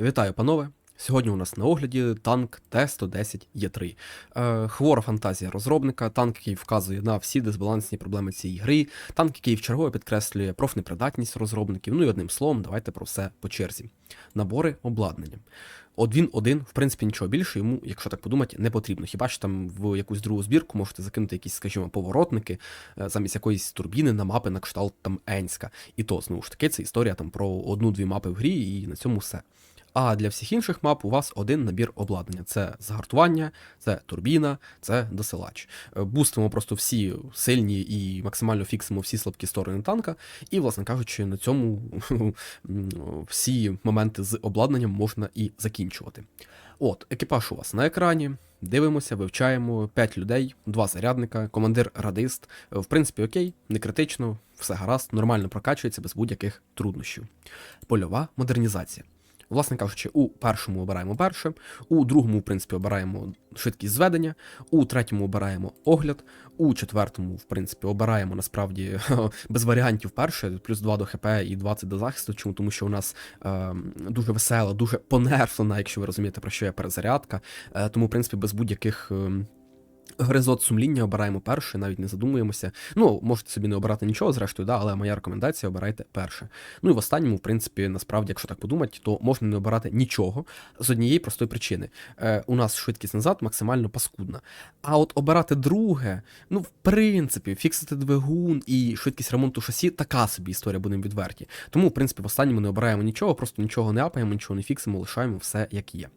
Вітаю, панове! Сьогодні у нас на огляді танк Т-110 Є3. Е, хвора фантазія розробника, танк, який вказує на всі дисбалансні проблеми цієї гри, танк, який вчергове підкреслює профнепридатність розробників. Ну і одним словом, давайте про все по черзі. Набори обладнання. От він один, в принципі, нічого більше йому, якщо так подумати, не потрібно. Хіба що там в якусь другу збірку можете закинути якісь, скажімо, поворотники е, замість якоїсь турбіни на мапи на кшталт там Енська. І то, знову ж таки, це історія там про одну-дві мапи в грі, і на цьому все. А для всіх інших мап у вас один набір обладнання: це загартування, це турбіна, це досилач. Е, Бустимо просто всі сильні і максимально фіксимо всі слабкі сторони танка. І, власне кажучи, на цьому всі моменти з обладнанням можна і закінчувати. От, екіпаж у вас на екрані. Дивимося, вивчаємо 5 людей, 2 зарядника, командир радист. Е, В принципі, окей, не критично, все гаразд, нормально прокачується без будь-яких труднощів. Польова модернізація. Власне кажучи, у першому обираємо перше, у другому, в принципі, обираємо швидкість зведення, у третьому обираємо огляд, у четвертому, в принципі, обираємо насправді без варіантів перше, плюс 2 до ХП і 20 до захисту. Чому? Тому що у нас е, дуже весела, дуже понерфлена, якщо ви розумієте, про що я перезарядка. Е, тому, в принципі, без будь-яких. Е, Гризот сумління обираємо перше, навіть не задумуємося. Ну, можете собі не обирати нічого, зрештою, да, але моя рекомендація обирайте перше. Ну і в останньому, в принципі, насправді, якщо так подумати, то можна не обирати нічого з однієї простої причини. Е, у нас швидкість назад максимально паскудна. А от обирати друге, ну, в принципі, фіксити двигун і швидкість ремонту шасі така собі історія, будемо відверті. Тому, в принципі, в останньому не обираємо нічого, просто нічого не апаємо, нічого не фіксимо, лишаємо все як є.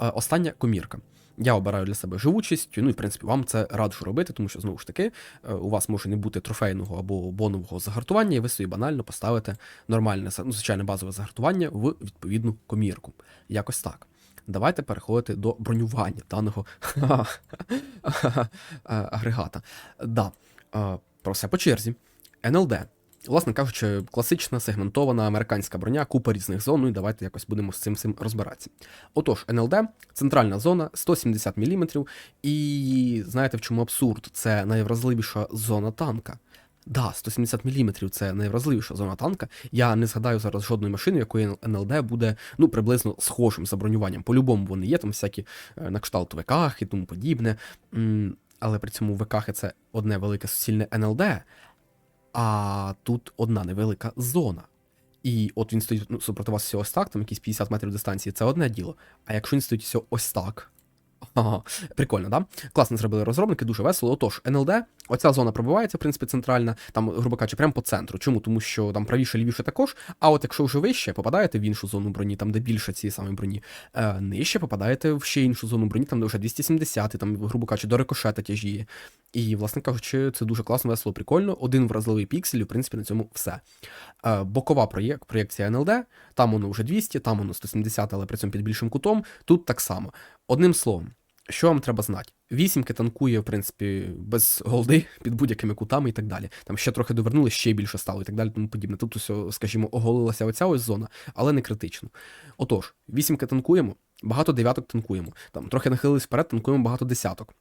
Е, остання комірка. Я обираю для себе живучість, ну і в принципі вам це раджу робити, тому що знову ж таки е, у вас може не бути трофейного або бонового загартування, і ви собі банально поставите нормальне, ну, звичайне базове загартування в відповідну комірку. Якось так. Давайте переходити до бронювання даного агрегата. Да, е, про все по черзі. НЛД. Власне кажучи, класична сегментована американська броня, купа різних зон. Ну і давайте якось будемо з цим цим розбиратися. Отож, НЛД, центральна зона, 170 мм, і знаєте в чому абсурд? Це найвразливіша зона танка. Да, 170 мм це найвразливіша зона танка. Я не згадаю зараз жодної машини, якої НЛД буде ну приблизно схожим за бронюванням. По-любому вони є, там всякі е, на кшталт ВК і тому подібне. Але при цьому ВК це одне велике суцільне НЛД, а тут одна невелика зона. І от він стоїть ну, супроти вас ось так, там якісь 50 метрів дистанції, це одне діло. А якщо він стоїть всього ось так. Ага, прикольно, да? Класно зробили розробники, дуже весело. Отож, НЛД, оця зона пробивається, в принципі, центральна, там, грубо кажучи, прямо по центру. Чому? Тому що там правіше, лівіше також. А от якщо вже вище, попадаєте в іншу зону броні, там де більше цієї самої броні, е, нижче попадаєте в ще іншу зону броні, там де вже 270, там, грубо кажучи, до рикошета тяжіє. І, власне кажучи, це дуже класно, весело, прикольно. Один вразливий піксель, і, в принципі, на цьому все. Е, бокова проєк, проєкція НЛД, там воно вже 200, там воно 170, але при цьому під більшим кутом. Тут так само. Одним словом. Що вам треба знати? Вісімки танкує, в принципі, без голди, під будь-якими кутами і так далі. Там ще трохи довернули, ще більше стало і так далі, тому подібне. Тут усе, скажімо, оголилася оця ось зона, але не критично. Отож, вісімки танкуємо, багато дев'яток танкуємо. Там трохи нахилились вперед, танкуємо багато десяток.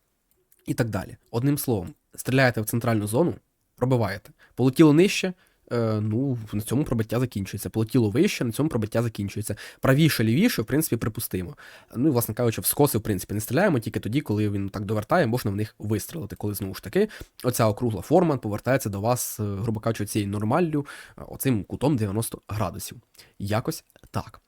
І так далі. Одним словом, стріляєте в центральну зону, пробиваєте. Полетіло нижче, ну, на цьому пробиття закінчується. Полетіло вище, на цьому пробиття закінчується. Правіше, лівіше, в принципі, припустимо. Ну і, власне кажучи, в скоси, в принципі, не стріляємо, тільки тоді, коли він так довертає, можна в них вистрілити. Коли знову ж таки, оця округла форма повертається до вас, е, грубо кажучи, цією нормаллю, е, оцим кутом 90 градусів. Якось так.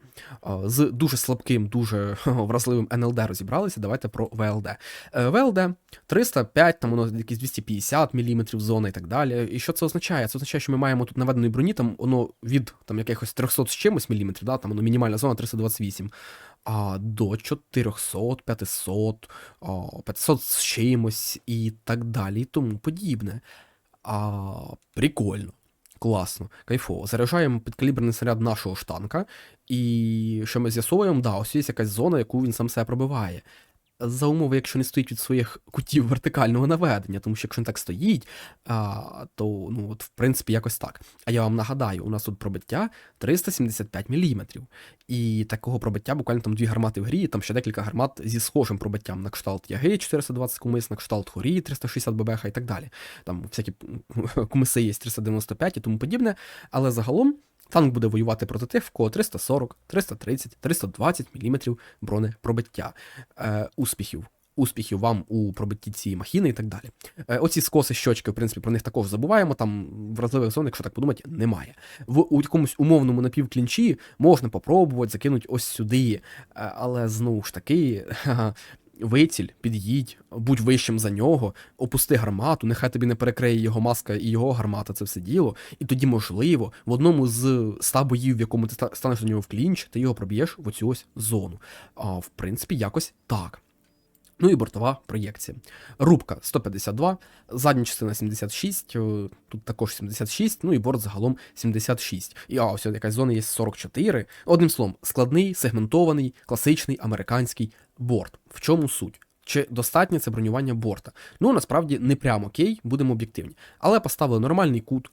З дуже слабким, дуже вразливим НЛД розібралися. Давайте про ВЛД. ВЛД 305, там воно якісь 250 мм зона і так далі. І що це означає? Це означає, що ми маємо тут наведеної броні, там воно від там якихось 300 з чимось міліметрів, да, там воно мінімальна зона 328. А до 400, 500, 500 з чимось і так далі, і тому подібне. А, Прикольно. Класно, кайфово. Заряджаємо підкаліберний снаряд нашого штанка, і що ми з'ясовуємо, да, ось є якась зона, яку він сам себе пробиває. За умови, якщо не стоїть від своїх кутів вертикального наведення, тому що якщо він так стоїть, то ну от в принципі якось так. А я вам нагадаю, у нас тут пробиття 375 мм. І такого пробиття буквально там дві гармати в грі, там ще декілька гармат зі схожим пробиттям на кшталт Яги 420 кумис, на кшталт Хорі 360 ББХ і так далі. Там всякі кумиси є 395 і тому подібне. Але загалом Танк буде воювати проти тих, в кого 340, 330, 320 мм бронепробиття. Е, успіхів. Успіхів вам у пробитті цієї махіни і так далі. Е, оці скоси щочки, в принципі, про них також забуваємо. Там вразливих зон, якщо так подумати, немає. В у якомусь умовному напівклінчі можна попробувати закинути ось сюди. Е, але знову ж таки, виціль, під'їдь, будь вищим за нього, опусти гармату, нехай тобі не перекриє його маска і його гармата, це все діло. І тоді, можливо, в одному з ста боїв, в якому ти станеш до нього в клінч, ти його проб'єш в оцю ось зону. А в принципі, якось так. Ну і бортова проєкція. Рубка 152, задня частина 76, тут також 76, ну і борт загалом 76. І а, ось якась зона є 44. Одним словом, складний, сегментований, класичний американський борт. В чому суть? Чи достатнє це бронювання борта? Ну, насправді не прямо окей, будемо об'єктивні. Але поставили нормальний кут,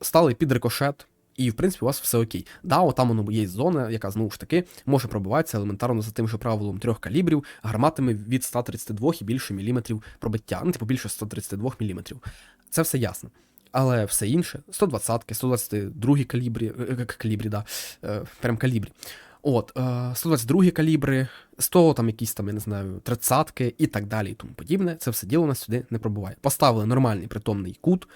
стали під рикошет, і в принципі у вас все окей. Да, от там воно є зона, яка знову ж таки може пробиватися елементарно за тим же правилом трьох калібрів, гарматами від 132 і більше міліметрів пробиття, ну типу більше 132 міліметрів. Це все ясно. Але все інше, 120-ки, 122 калібрі, е, калібрі, да, е, прям калібрі. От, е, 122 калібри, 100 там якісь там, я не знаю, 30-ки і так далі і тому подібне. Це все діло нас сюди не пробуває. Поставили нормальний притомний кут,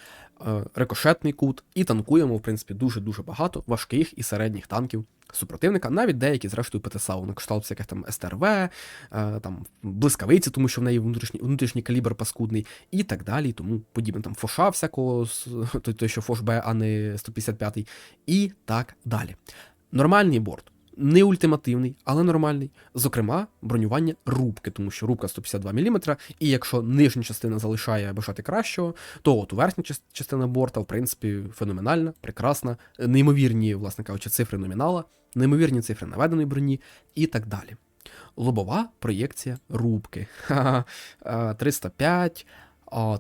е, рикошетний кут, і танкуємо, в принципі, дуже-дуже багато важких і середніх танків супротивника, навіть деякі, зрештою, ПТСАУ, на кшталт всяких там СТРВ, е, там блискавиці, тому що в неї внутрішній, внутрішній калібр паскудний, і так далі, і тому подібне. Там фоша всякого, той, той, що фош Б, а не 155-й, і так далі. Нормальний борт. Не ультимативний, але нормальний. Зокрема, бронювання рубки, тому що рубка 152 мм, і якщо нижня частина залишає бажати кращого, то от верхня частина борта, в принципі, феноменальна, прекрасна, неймовірні, власне кажучи, цифри номінала, неймовірні цифри наведеної броні і так далі. Лобова проєкція рубки. Е, 305,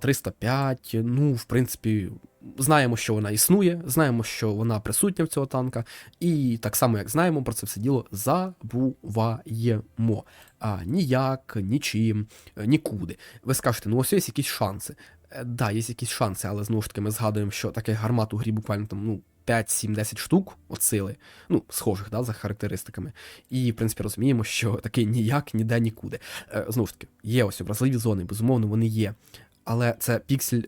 305. Ну, в принципі, знаємо, що вона існує, знаємо, що вона присутня в цього танка, і так само, як знаємо, про це все діло забуваємо. А, ніяк, нічим, е, нікуди. Ви скажете, ну ось є якісь шанси. Е, Да, є якісь шанси, але знову ж таки ми згадуємо, що таких гармат у грі буквально там ну, 5, 7, 10 штук от ну, схожих да, за характеристиками. І, в принципі, розуміємо, що таки ніяк, ніде, нікуди. Е, знову ж таки, є ось вразливі зони, безумовно, вони є. Але це піксель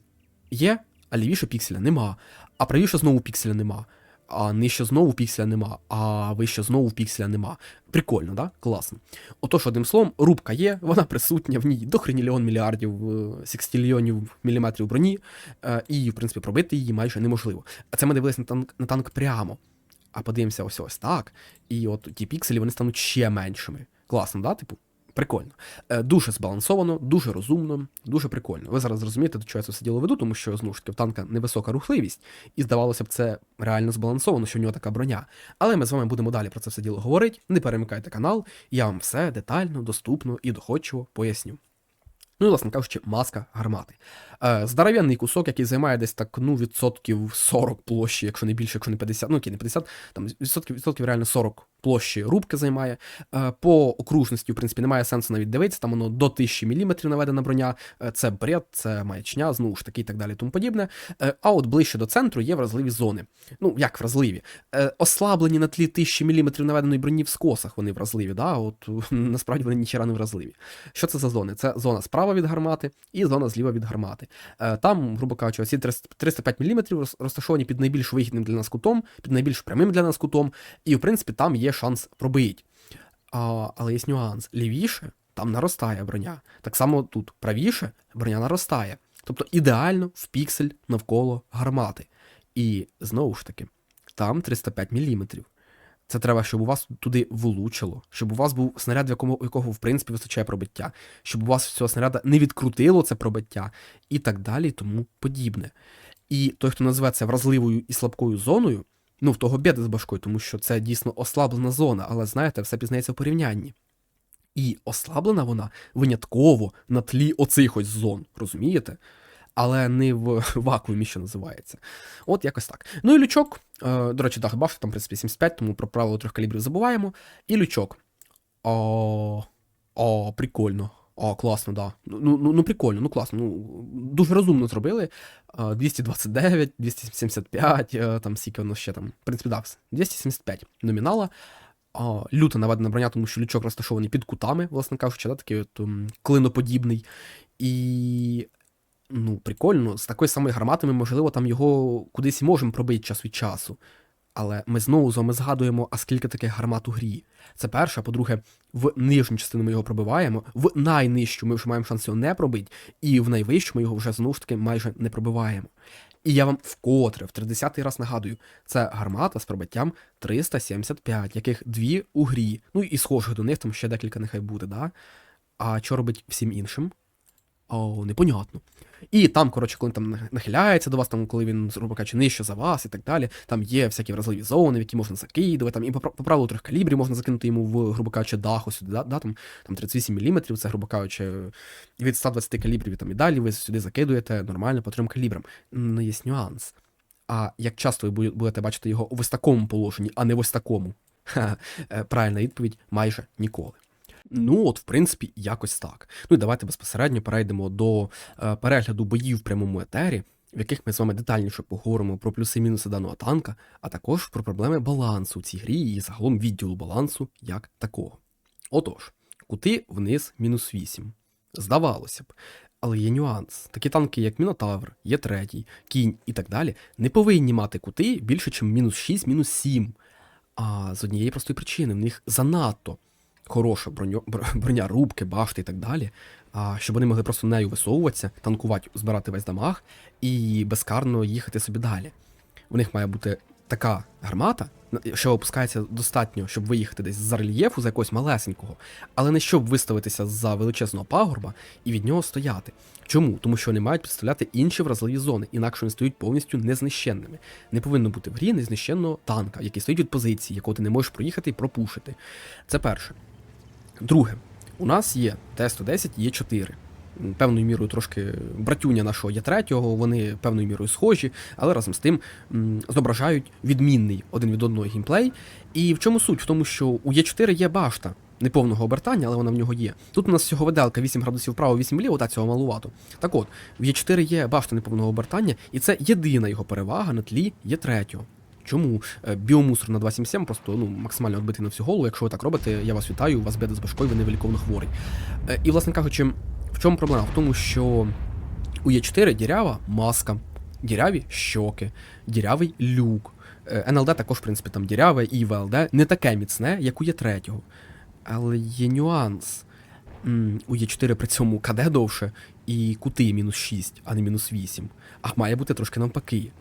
є, а лівіше пікселя нема. А правіше знову пікселя нема. А нижче знову пікселя нема, а вище знову пікселя нема. Прикольно, да? Класно. Отож, одним словом, рубка є, вона присутня в ній до хренільйон мільярдів, е, секстільйонів міліметрів броні, е, і, в принципі, пробити її майже неможливо. А це ми дивилися на танк, на танк прямо. А подивимося ось ось так. І от ті пікселі вони стануть ще меншими. Класно, да? Типу, прикольно. Е, Дуже збалансовано, дуже розумно, дуже прикольно. Ви зараз зрозумієте, до чого я це все діло веду, тому що знову ж таки в танка невисока рухливість, і здавалося б, це реально збалансовано, що в нього така броня. Але ми з вами будемо далі про це все діло говорити. Не перемикайте канал, я вам все детально, доступно і доходчиво поясню. Ну і, власне кажучи, маска гармати. Е, здоровенний кусок, який займає десь так, ну, відсотків 40 площі, якщо не більше, якщо не 50, ну, окей, не 50, там відсотків, відсотків реально 40 площі рубки займає. Е, по окружності, в принципі, немає сенсу навіть дивитися, там воно до 1000 мм наведена броня, Е, це бред, це маячня, знову ж таки, і так далі, тому подібне. Е, а от ближче до центру є вразливі зони. Ну, як вразливі? Ослаблені на тлі 1000 мм наведеної броні в скосах вони вразливі, да? от насправді вони ніхера не вразливі. Що це за зони? Це зона справа від гармати і зона зліва від гармати. Там, грубо кажучи, ці 305 мм розташовані під найбільш вигідним для нас кутом, під найбільш прямим для нас кутом, і в принципі там є шанс пробити. А, але є нюанс. Лівіше там наростає броня. Так само тут правіше броня наростає. Тобто ідеально в піксель навколо гармати. І знову ж таки, там 305 мм. Це треба, щоб у вас туди влучило, щоб у вас був снаряд, в якому, якого в принципі вистачає пробиття, щоб у вас цього снаряда не відкрутило це пробиття, і так далі, і тому подібне. І той, хто називає це вразливою і слабкою зоною, ну в того біди з башкою, тому що це дійсно ослаблена зона, але знаєте, все пізнається в порівнянні. І ослаблена вона винятково на тлі оцих ось зон, розумієте? Але не в вакуумі, що називається. От якось так. Ну і лючок. Е, до речі, дах баф, там, в принципі, 75, тому про правило трьох калібрів забуваємо. І лючок. О, о, прикольно. О, класно, да. Ну, ну, ну прикольно, ну класно. Ну, дуже розумно зробили. 229, 275, е, там скільки воно ще там. В принципі, да, 275 номінала. Люто наведена броня, тому що лючок розташований під кутами, власне кажучи, да, такий от клиноподібний. І. Ну, прикольно, з такою самою гарматами, можливо, там його кудись і можемо пробити час від часу. Але ми знову з вами згадуємо, а скільки таких гармат у грі. Це перше, по-друге, в нижню частину ми його пробиваємо, в найнижчу ми вже маємо шанс його не пробити, і в найвищу ми його вже знову ж таки майже не пробиваємо. І я вам вкотре, в 30-й раз нагадую, це гармата з пробиттям 375, яких дві у грі. Ну і схожих до них, там ще декілька нехай буде, да? А що робить всім іншим? О, непонятно. І там, коротше, коли там нахиляється до вас, там, коли він, грубо кажучи, нижче за вас і так далі, там є всякі вразливі зони, в які можна закидувати, там і по, по правилу трьох калібрів можна закинути йому в, грубо кажучи, даху сюди, да, да, там, там 38 мм, це, грубо кажучи, від 120 калібрів і там і далі ви сюди закидуєте нормально по трьом калібрам. Ну, є нюанс. А як часто ви будете бачити його в ось такому положенні, а не в ось такому? Ха, е, правильна відповідь майже ніколи. Ну, от, в принципі, якось так. Ну і давайте безпосередньо перейдемо до е, перегляду боїв в прямому етері, в яких ми з вами детальніше поговоримо про плюси і мінуси даного танка, а також про проблеми балансу в цій грі і загалом відділу балансу як такого. Отож, кути вниз мінус 8. Здавалося б. Але є нюанс. Такі танки, як Мінотавр, є третій, кінь і так далі, не повинні мати кути більше, ніж мінус 6, мінус 7. А з однієї простої причини, в них занадто хороша броньо, броня рубки, башти і так далі, а, щоб вони могли просто нею висовуватися, танкувати, збирати весь дамаг і безкарно їхати собі далі. У них має бути така гармата, що опускається достатньо, щоб виїхати десь з рельєфу, за якогось малесенького, але не щоб виставитися за величезного пагорба і від нього стояти. Чому? Тому що вони мають представляти інші вразливі зони, інакше вони стають повністю незнищенними. Не повинно бути в грі незнищенного танка, який стоїть від позиції, якого ти не можеш проїхати і пропушити. Це перше. Друге, у нас є Т-110, є 4. Певною мірою трошки братюня нашого є третього, вони певною мірою схожі, але разом з тим зображають відмінний один від одного геймплей. І в чому суть? В тому, що у Є4 є башта неповного обертання, але вона в нього є. Тут у нас всього веделка 8 градусів вправо, 8 вліво, та цього малувато. Так от, в Є4 є башта неповного обертання, і це єдина його перевага на тлі Є3. Чому Е, біомусор на 277 просто ну, максимально відбитий на всю голову. Якщо ви так робите, я вас вітаю, у вас беда з башкою, ви невиліковно хворий. Е, І, власне кажучи, в чому проблема? В тому, що у Є4 дірява маска, діряві щоки, дірявий люк. Е, НЛД також, в принципі, там діряве, і ВЛД не таке міцне, як у Є3. Але є нюанс. У Є4 при цьому КД довше і кути мінус 6, а не мінус 8. А має бути трошки навпаки.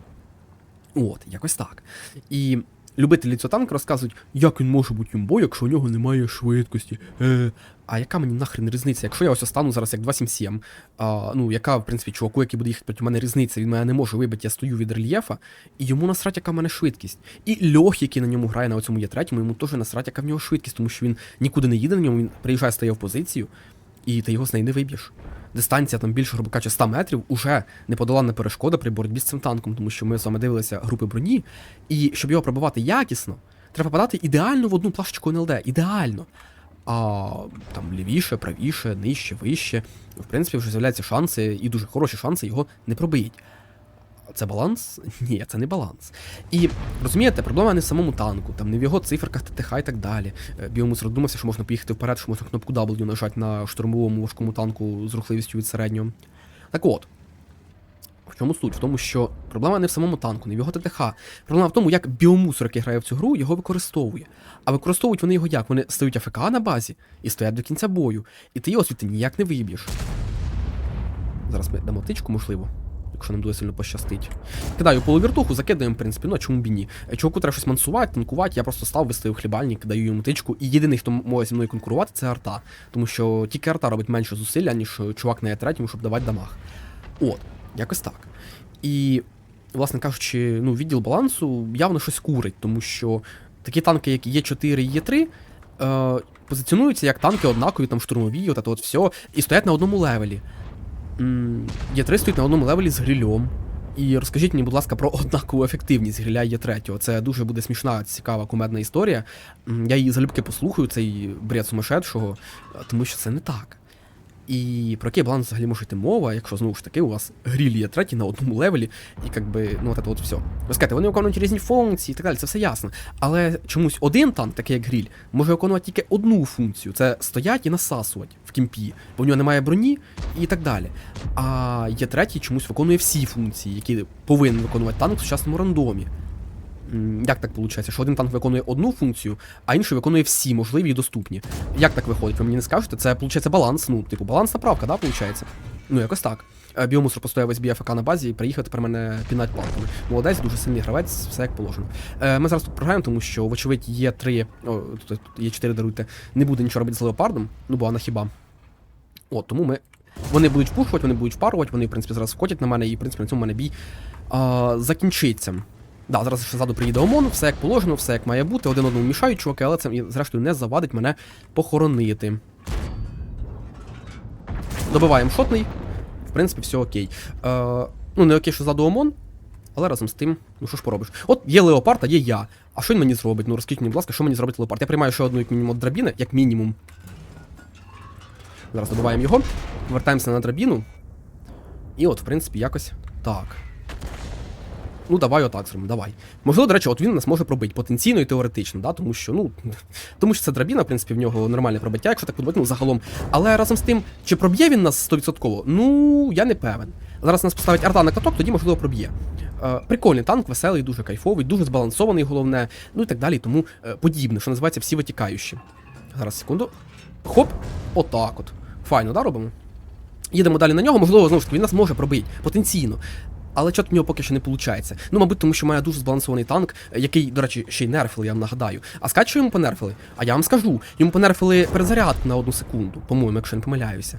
От, якось так. І любителі цього танка розказують, як він може бути юмбо, якщо у нього немає швидкості. Е, а яка мені нахрен різниця? Якщо я ось стану зараз як 277, а, ну яка, в принципі, чуваку, який буде їхати проти мене різниця, він мене не може вибити, я стою від рельєфа, і йому насрать, яка в мене швидкість. І льох, який на ньому грає на цьому є третьому, йому теж насрать, яка в нього швидкість, тому що він нікуди не їде на ньому, він приїжджає, стає в позицію, і ти його з неї не виб'єш. Дистанція там більше, грубо кажучи, 100 метрів уже неподоланна перешкода при боротьбі з цим танком, тому що ми з вами дивилися групи броні, і щоб його пробивати якісно, треба подати ідеально в одну плашечку НЛД. Ідеально. А там лівіше, правіше, нижче, вище. В принципі, вже з'являються шанси, і дуже хороші шанси його не пробить. Це баланс? Ні, це не баланс. І розумієте, проблема не в самому танку, там не в його циферках ТТХ і так далі. Е, Біомус роздумався, що можна поїхати вперед, що можна кнопку W нажати на штурмовому важкому танку з рухливістю від середнього. Так от. В чому суть? В тому, що проблема не в самому танку, не в його ТТХ. Проблема в тому, як біомусор, який грає в цю гру, його використовує. А використовують вони його як? Вони стають АФК на базі і стоять до кінця бою. І ти його звідти ніяк не виб'єш. Зараз ми дамо тичку, можливо, якщо нам дуже сильно пощастить. Кидаю полувіртуху, закидаємо, в принципі, ну а чому б ні. Е, Чуваку треба щось мансувати, танкувати, я просто став, виставив хлібальник, кидаю йому тичку. І єдиний, хто може зі мною конкурувати, це арта. Тому що тільки арта робить менше зусилля, ніж е, чувак на Е3, щоб давати дамаг. От, якось так. І, власне кажучи, ну, відділ балансу явно щось курить, тому що такі танки, як Є4 і Є3, е, позиціонуються як танки однакові, там штурмові, от от все, і стоять на одному левелі. М, Є3 стоїть на одному левелі з грильом. І розкажіть мені, будь ласка, про однакову ефективність гриля Є3. Це дуже буде смішна, цікава кумедна історія. Я її залюбки послухаю, цей бред сумасшедшого, тому що це не так. І про який баланс взагалі може йти мова, якщо знову ж таки у вас гріль є третій на одному левелі, і якби, ну от от все. Ви скажете, вони виконують різні функції і так далі, це все ясно. Але чомусь один танк, такий як гріль, може виконувати тільки одну функцію це стоять і насасувати в кімпі, бо в нього немає броні і так далі. А є третій чомусь виконує всі функції, які повинен виконувати танк в сучасному рандомі. Як так виходить, що один танк виконує одну функцію, а інший виконує всі можливі і доступні. Як так виходить? Ви мені не скажете? Це виходить баланс, ну, типу, балансна правка, да, виходить? Ну, якось так. Е, Біомусор постояв весь БФК на базі і приїхав тепер мене пінать палками. Молодець, дуже сильний гравець, все як положено. Е, Ми зараз тут програємо, тому що, вочевидь, є три. О, тут, є чотири даруйте. Не буде нічого робити з леопардом, ну бо вона хіба. От, тому ми. Вони будуть впушувати, вони будуть впарувати, вони, в принципі, зараз вкотять на мене, і, в принципі, на цьому мене бій а, закінчиться. Да, зараз ще ззаду приїде ОМОН, все як положено, все як має бути, один одному мішають, чуваки, але це зрештою не завадить мене похоронити. Добиваємо шотний. В принципі, все окей. Е, ну, не окей, що ззаду ОМОН, але разом з тим, ну що ж поробиш? От є леопард, а є я. А що він мені зробить? Ну розкажіть мені, будь ласка, що мені зробить леопард? Я приймаю ще одну, як мінімум, драбіни, як мінімум. Зараз добиваємо його. Повертаємося на драбіну. І от, в принципі, якось так. Ну, давай отак зробимо, давай. Можливо, до речі, от він нас може пробити потенційно і теоретично, да? тому що, ну, тому що це драбіна, в принципі, в нього нормальне пробиття, якщо так подумати, ну, загалом. Але разом з тим, чи проб'є він нас 100%? Ну, я не певен. Зараз нас поставить арта на каток, тоді, можливо, проб'є. Е, прикольний танк, веселий, дуже кайфовий, дуже збалансований, головне, ну і так далі, тому е, подібне, що називається всі витікаючі. Зараз, секунду. Хоп, отак от. Файно, да, робимо? Їдемо далі на нього, можливо, знову ж таки, він нас може пробити потенційно. Але чого в нього поки що не виходить. Ну, мабуть, тому що має дуже збалансований танк, який, до речі, ще й нерфили, я вам нагадаю. А що йому понерфили? А я вам скажу, йому понерфили перезаряд на одну секунду, по-моєму, якщо не помиляюся.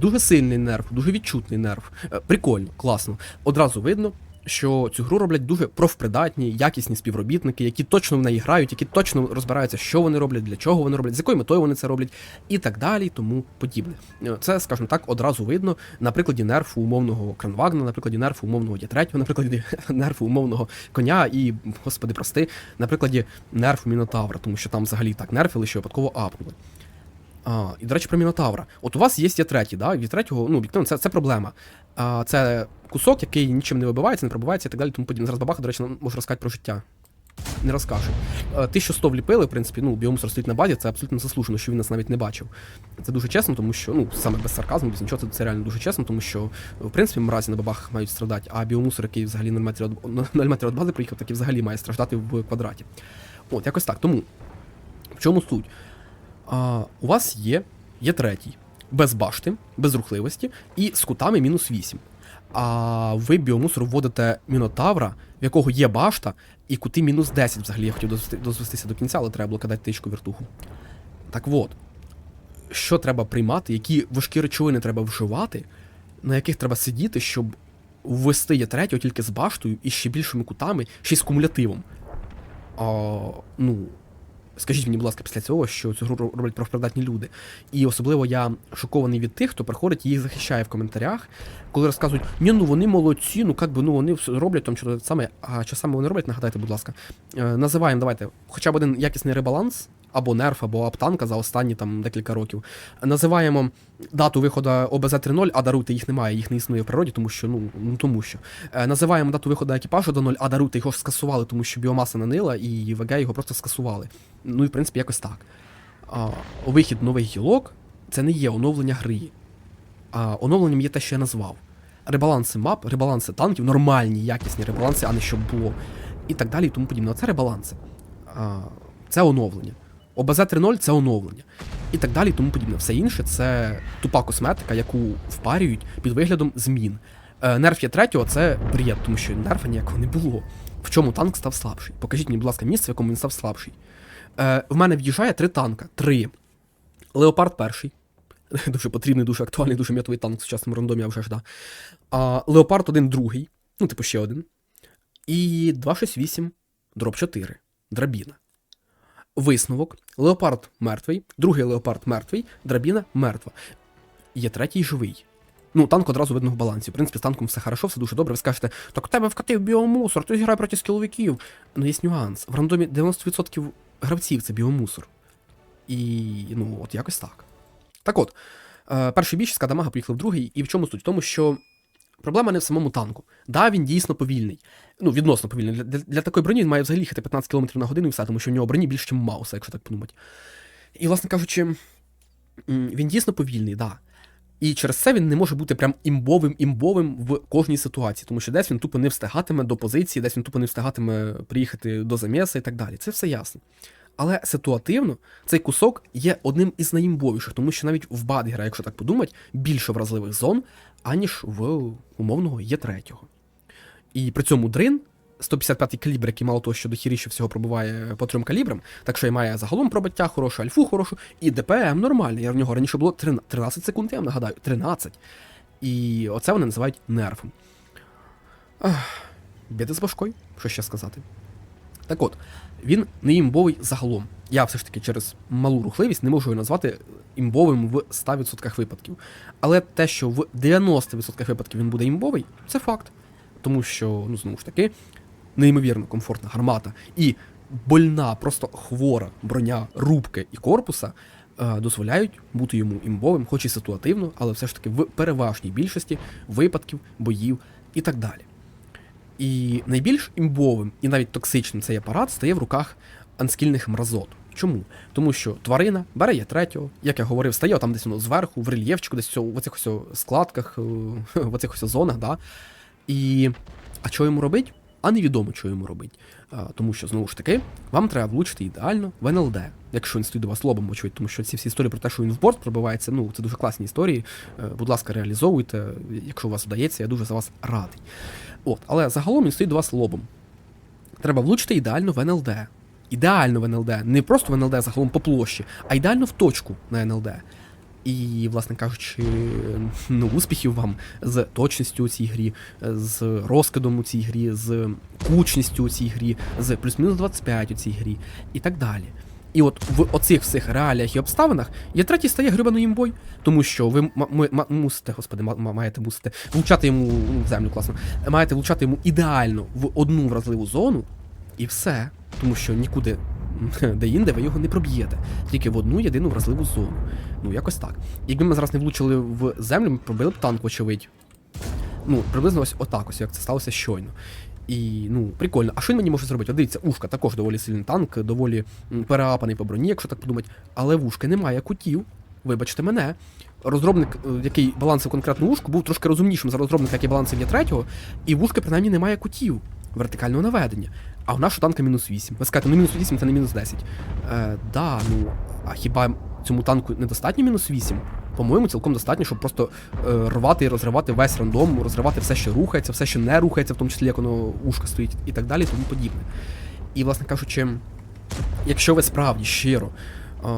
Дуже сильний нерв, дуже відчутний нерв. Е, Прикольно, класно. Одразу видно, що цю гру роблять дуже профпридатні, якісні співробітники, які точно в неї грають, які точно розбираються, що вони роблять, для чого вони роблять, з якою метою вони це роблять, і так далі, тому подібне. Е, Це, скажімо так, одразу видно на прикладі нерфу умовного Кранвагна, на прикладі нерфу умовного Є3, на прикладі нерфу умовного коня і, господи, прости, на прикладі нерфу Мінотавра, тому що там взагалі так нерфили, що випадково апнули. А, і, до речі, про Мінотавра. От у вас є Є3, да? від третього, ну, це, це проблема. Це кусок, який нічим не вибивається, не пробивається і так далі, тому подібне. Зараз бабаха, до речі, може розказати про життя. Не розкаже. Е, 1100 вліпили, в принципі, ну, біомусор стоїть на базі, це абсолютно заслужено, що він нас навіть не бачив. Це дуже чесно, тому що, ну, саме без сарказму, без нічого, це, це реально дуже чесно, тому що, в принципі, мразі на бабах мають страдати, а біомусор, який взагалі 0 метрів 0 метрів від бази приїхав, так і взагалі має страждати в квадраті. От, якось так. Тому, в чому суть? А, у вас є, є третій, без башти, без рухливості і з кутами мінус 8. А ви біомусор вводите мінотавра, в якого є башта, і кути мінус 10 взагалі я хотів дозвестися до кінця, але треба було кидати тичку віртуху. Так от, що треба приймати, які важкі речовини треба вживати, на яких треба сидіти, щоб ввести є третього тільки з баштою і ще більшими кутами, ще й з кумулятивом. А, ну, скажіть мені, будь ласка, після цього, що цю гру роблять профпридатні люди. І особливо я шокований від тих, хто приходить і їх захищає в коментарях, коли розказують, ні, ну вони молодці, ну як би ну вони роблять там що саме. А що саме вони роблять, нагадайте, будь ласка. Е, називаємо, давайте, хоча б один якісний ребаланс, або нерф, або аптанка за останні там декілька років. Називаємо дату виходу ОБЗ 3.0, а даруйте їх немає, їх не існує в природі, тому що ну, ну тому що. Е, називаємо дату виходу екіпажу до 0, а даруйте його скасували, тому що біомаса нанила, і ВГ його просто скасували. Ну і в принципі якось так. А, вихід нових гілок це не є оновлення гри. А, оновленням є те, що я назвав. Ребаланси мап, ребаланси танків, нормальні, якісні ребаланси, а не щоб було. І так далі, і тому подібне. Це ребаланси. А, це оновлення. ОБЗ 3.0 це оновлення. І так далі, і тому подібне. Все інше це тупа косметика, яку впарюють під виглядом змін. Е, Нерф є третього це бред, тому що нерфа ніякого не було. В чому танк став слабший? Покажіть мені, будь ласка, місце, в якому він став слабший. Е, в мене в'їжджає три танка. Три. Леопард перший. Дуже потрібний, дуже актуальний, дуже м'ятовий танк в сучасному рандомі, а вже ж да. А, Леопард один другий. Ну, типу, ще один. І 268, дроп 4. Драбіна. Висновок. Леопард мертвий, другий леопард мертвий, драбіна мертва. Є третій живий. Ну, танк одразу видно в балансі. В принципі, з танком все хорошо, все дуже добре. Ви скажете, так тебе вкатив біомусор, ти грає проти скіловиків. Ну, є нюанс. В рандомі 90% гравців це біомусор. І ну, от якось так. Так от, Е, перший бій, шістка дамага, поїхали в другий. І в чому суть? В тому, що проблема не в самому танку. Да, він дійсно повільний. Ну, відносно повільний. Для, для, такої броні він має взагалі їхати 15 км на годину і все, тому що в нього броні більше, ніж Мауса, якщо так подумати. І, власне кажучи, він дійсно повільний, да. І через це він не може бути прям імбовим імбовим в кожній ситуації, тому що десь він тупо не встигатиме до позиції, десь він тупо не встигатиме приїхати до заміса і так далі. Це все ясно. Але ситуативно цей кусок є одним із найімбовіших, тому що навіть в Бадгера, якщо так подумати, більше вразливих зон, аніж в умовного є третього. І при цьому дрин 155-й калібр, який мало того, що дохіріше всього пробиває по трьом калібрам, так що і має загалом пробиття хороше, альфу хорошу, і ДПМ нормальний. Я в нього раніше було 13 секунд, я вам нагадаю, 13. І оце вони називають нерфом. Біди з башкою, що ще сказати. Так от, він не імбовий загалом. Я все ж таки через малу рухливість не можу його назвати імбовим в 100% випадків. Але те, що в 90% випадків він буде імбовий, це факт. Тому що, ну знову ж таки, неймовірно комфортна гармата і больна, просто хвора броня рубки і корпуса е, дозволяють бути йому імбовим, хоч і ситуативно, але все ж таки в переважній більшості випадків, боїв і так далі. І найбільш імбовим і навіть токсичним цей апарат стає в руках анскільних мразот. Чому? Тому що тварина бере є третього, як я говорив, стає там десь воно зверху, в рельєфчику, десь в оцих складках, е, в оцих ось зонах, да? І. А що йому робить? А невідомо, що йому робить. А, тому що, знову ж таки, вам треба влучити ідеально в НЛД, якщо він стоїть до вас лобом, очевидь, тому що ці всі історії про те, що він в борт пробивається, ну, це дуже класні історії. Е, Будь ласка, реалізовуйте, якщо у вас вдається, я дуже за вас радий. От, але загалом він стоїть до вас лобом. Треба влучити ідеально в НЛД. Ідеально в НЛД. Не просто в НЛД загалом по площі, а ідеально в точку на НЛД. І, власне кажучи, ну, успіхів вам з точністю у цій грі, з розкидом у цій грі, з кучністю у цій грі, з плюс-мінус 25 у цій грі і так далі. І от в оцих всіх реаліях і обставинах є третій стає грибаною імбой, тому що ви мусите, господи, ма- ма- маєте мусите влучати йому в землю класно, маєте влучати йому ідеально в одну вразливу зону, і все. Тому що нікуди де-інде ви його не проб'єте, тільки в одну єдину вразливу зону. Ну, якось так. Якби ми зараз не влучили в землю, ми пробили б танк, вочевидь. Ну, приблизно ось отак, ось як це сталося щойно. І ну, прикольно. А що він мені може зробити? От дивіться, ушка також доволі сильний танк, доволі переапаний по броні, якщо так подумати. Але в ушки немає кутів. Вибачте мене. Розробник, е, який балансив конкретну ушку, був трошки розумнішим за розробника, який балансив є третього, і в ушки принаймні немає кутів вертикального наведення. А в нашого танка мінус 8. Ви скажете, ну мінус 8 це не мінус 10. Е, да, ну, а хіба цьому танку недостатньо мінус 8? По-моєму, цілком достатньо, щоб просто е, рвати і розривати весь рандом, розривати все, що рухається, все, що не рухається, в тому числі як воно ушка стоїть і так далі, і тому подібне. І, власне кажучи, якщо ви справді щиро. е,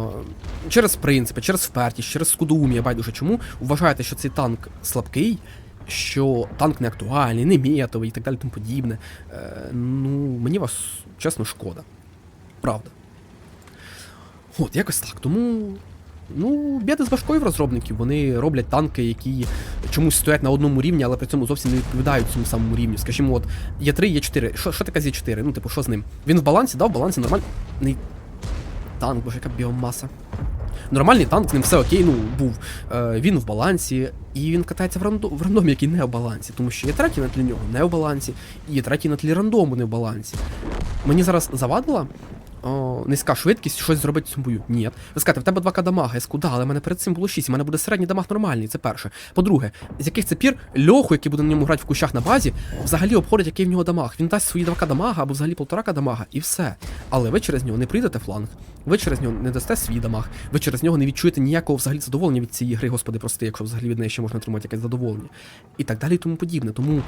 Через принципи, через впертість, через скудоумія, байдуже чому, вважаєте, що цей танк слабкий, що танк не актуальний, не метовий і так далі тому подібне. Е, ну, мені вас чесно шкода. Правда. От, якось так. Тому. Ну, біди з башкою в розробників. Вони роблять танки, які чомусь стоять на одному рівні, але при цьому зовсім не відповідають цьому самому рівню. Скажімо, от є 3, є 4. Що, що таке з є 4? Ну, типу, що з ним? Він в балансі, да, в балансі нормальний танк, боже, яка біомаса. Нормальний танк, з ним все окей, ну був. Е, він в балансі, і він катається в, рандо, в рандомі, який не в балансі. Тому що є третій на тлі нього не в балансі, і є третій на тлі рандому не в балансі. Мені зараз завадила о, низька швидкість щось зробити в цьому бою. Ні. Ви скажете, в тебе 2К дамага, я скуда, але в мене перед цим було 6, у мене буде середній дамаг нормальний, це перше. По-друге, з яких це пір льоху, який буде на ньому грати в кущах на базі, взагалі обходить, який в нього дамаг. Він дасть свої 2К дамага або взагалі 1,5К дамага, і все. Але ви через нього не прийдете фланг, ви через нього не дасте свій дамаг, ви через нього не відчуєте ніякого взагалі задоволення від цієї гри, господи, прости, якщо взагалі від неї ще можна отримати якесь задоволення. І так далі, і тому подібне. Тому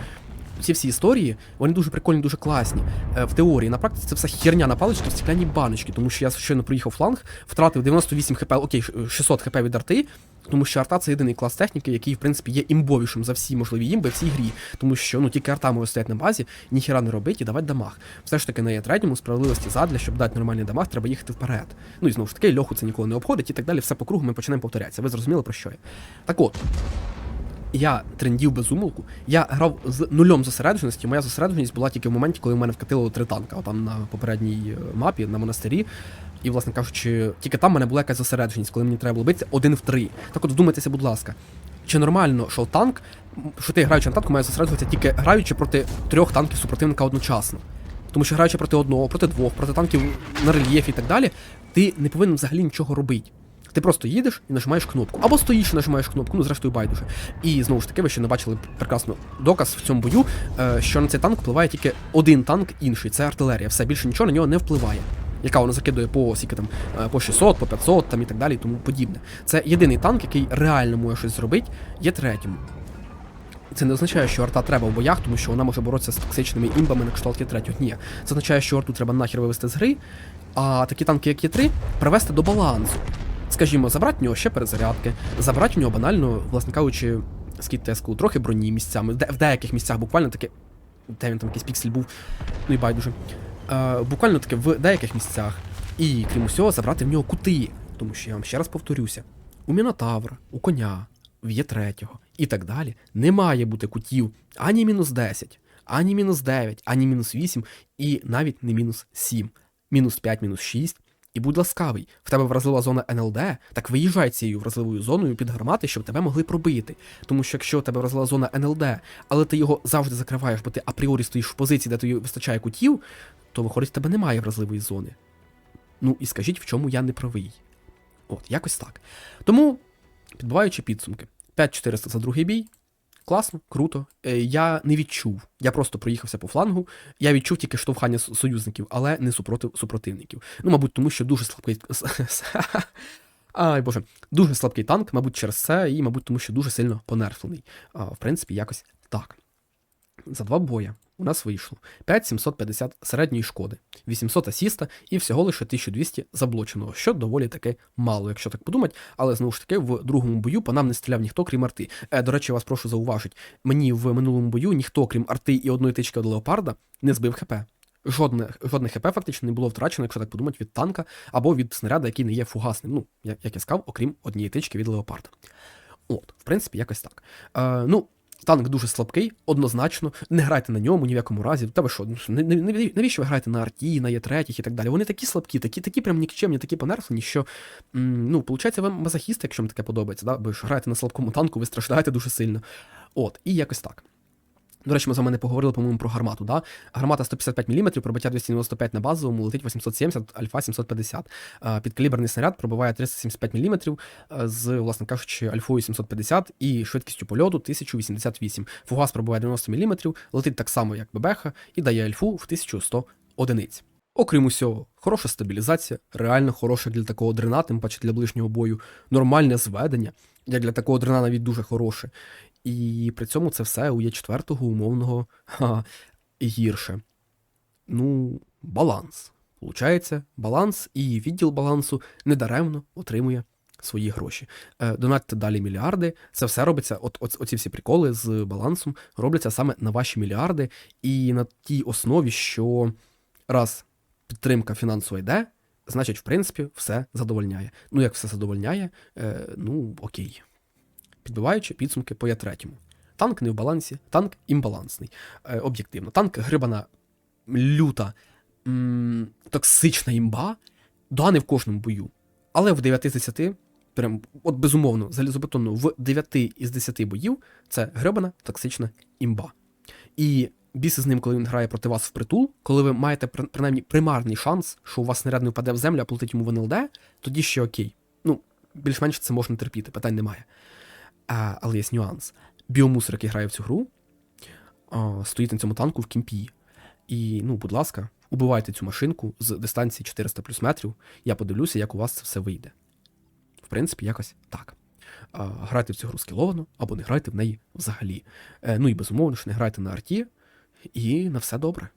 ці всі історії, вони дуже прикольні, дуже класні. Е, в теорії, на практиці це все херня на палички в стеклянні баночки, тому що я щойно проїхав фланг, втратив 98 хп, окей, 600 хп від арти, тому що арта це єдиний клас техніки, який, в принципі, є імбовішим за всі можливі імби в цій грі. Тому що ну тільки арта може стояти на базі, ніхіра не робить і давати дамаг. Все ж таки на є третьому справедливості задля, щоб дати нормальний дамаг, треба їхати вперед. Ну і знову ж таки, льоху це ніколи не обходить і так далі, все по кругу ми починаємо повторятися. Ви зрозуміли про що я? Так от. Я трендів без умилку. Я грав з нульом зосередженості. Моя зосередженість була тільки в моменті, коли в мене вкатило три танка, там на попередній е, мапі, на монастирі. І, власне кажучи, тільки там в мене була якась зосередженість, коли мені треба було битися один в три. Так от вдумайтеся, будь ласка. Чи нормально, що танк, що ти граючи на танку, має зосереджуватися тільки граючи проти трьох танків супротивника одночасно? Тому що граючи проти одного, проти двох, проти танків на рельєфі і так далі, ти не повинен взагалі нічого робити. Ти просто їдеш і нажимаєш кнопку. Або стоїш і нажимаєш кнопку, ну зрештою байдуже. І знову ж таки, ви ще не бачили прекрасно доказ в цьому бою, е, що на цей танк впливає тільки один танк інший, це артилерія. Все більше нічого на нього не впливає. Яка вона закидує по скільки там е, по 600, по 500 там і так далі, і тому подібне. Це єдиний танк, який реально може щось зробити, є третім. Це не означає, що арта треба в боях, тому що вона може боротися з токсичними імбами на кшталт Є3. Ні. Це означає, що арту треба нахер вивести з гри, а такі танки, як Є3, привести до балансу. Скажімо, забрати в нього ще перезарядки, забрати в нього банально, власне кажучи, скіт теску, трохи броні місцями. Де, в деяких місцях буквально таке. Де він там якийсь піксель був, ну і байдуже. Е, буквально таке в деяких місцях. І крім усього, забрати в нього кути. Тому що я вам ще раз повторюся: у Мінотавра, у коня, в є третього і так далі не має бути кутів ані мінус 10, ані мінус 9, ані мінус 8, і навіть не мінус 7, мінус 5, мінус 6. І будь ласкавий, в тебе вразлива зона НЛД, так виїжджай цією вразливою зоною під гармати, щоб тебе могли пробити. Тому що якщо у тебе вразлива зона НЛД, але ти його завжди закриваєш, бо ти апріорі стоїш в позиції, де тобі вистачає кутів, то виходить, в тебе немає вразливої зони. Ну і скажіть, в чому я не правий. От, якось так. Тому, підбиваючи підсумки, 5400 за другий бій. Класно, круто. Е, Я не відчув. Я просто проїхався по флангу. Я відчув тільки штовхання союзників, але не супротив супротивників. Ну, мабуть, тому що дуже слабкий. Ай, боже, дуже слабкий танк, мабуть, через це, і, мабуть, тому що дуже сильно понерфлений. В принципі, якось так. За два боя у нас вийшло 5750 середньої шкоди, 800 асіста і всього лише 1200 заблоченого, що доволі таки мало, якщо так подумати. Але знову ж таки, в другому бою по нам не стріляв ніхто, крім арти. Е, до речі, вас прошу зауважити, мені в минулому бою ніхто, крім арти і одної тички від леопарда, не збив хп. Жодне, жодне хп фактично не було втрачено, якщо так подумати, від танка або від снаряда, який не є фугасним. Ну, як я сказав, окрім однієї тички від леопарда. От, в принципі, якось так. Е, ну, танк дуже слабкий, однозначно. Не грайте на ньому ні в якому разі. Та ви що, ну, навіщо ви граєте на арті, на Є3 і так далі? Вони такі слабкі, такі, такі прям нікчемні, такі понерфлені, що ну, виходить, ви мазохісти, якщо вам таке подобається, да? ви ж граєте на слабкому танку, ви страждаєте дуже сильно. От, і якось так. До речі, ми з вами не поговорили, по-моєму, про гармату. Да? Гармата 155 мм, пробиття 295 на базовому, летить 870, альфа 750. Підкаліберний снаряд пробиває 375 мм з, власне кажучи, альфою 750 і швидкістю польоту 1088. Фугас пробиває 90 мм, летить так само, як бебеха, і дає альфу в 1100 одиниць. Окрім усього, хороша стабілізація, реально хороша для такого дрена, тим паче для ближнього бою, нормальне зведення, як для такого дрена навіть дуже хороше. І при цьому це все у є четвертого умовного ха, гірше. Ну, баланс. Получається, баланс і відділ балансу недаремно отримує свої гроші. Е, донатьте далі мільярди. Це все робиться, от, от оці всі приколи з балансом робляться саме на ваші мільярди, і на тій основі, що раз підтримка фінансова йде, значить, в принципі, все задовольняє. Ну, як все задовольняє, е, ну окей підбиваючи підсумки по Я-3. Танк не в балансі, танк імбалансний. Е, об'єктивно. Танк грибана люта, м- токсична імба, да, в кожному бою. Але в 9 з 10, прям, от безумовно, залізобетонно, в 9 із 10 боїв це грибана токсична імба. І біси з ним, коли він грає проти вас в притул, коли ви маєте принаймні примарний шанс, що у вас снаряд не впаде в землю, а полетить йому в НЛД, тоді ще окей. Ну, більш-менш це можна терпіти, питань немає. А, але є нюанс. Біомусор, який грає в цю гру, а, стоїть на цьому танку в кімпі. І, ну, будь ласка, убивайте цю машинку з дистанції 400 плюс метрів. Я подивлюся, як у вас це все вийде. В принципі, якось так. А, грайте в цю гру скіловано, або не грайте в неї взагалі. Е, ну і безумовно, що не грайте на арті, і на все добре.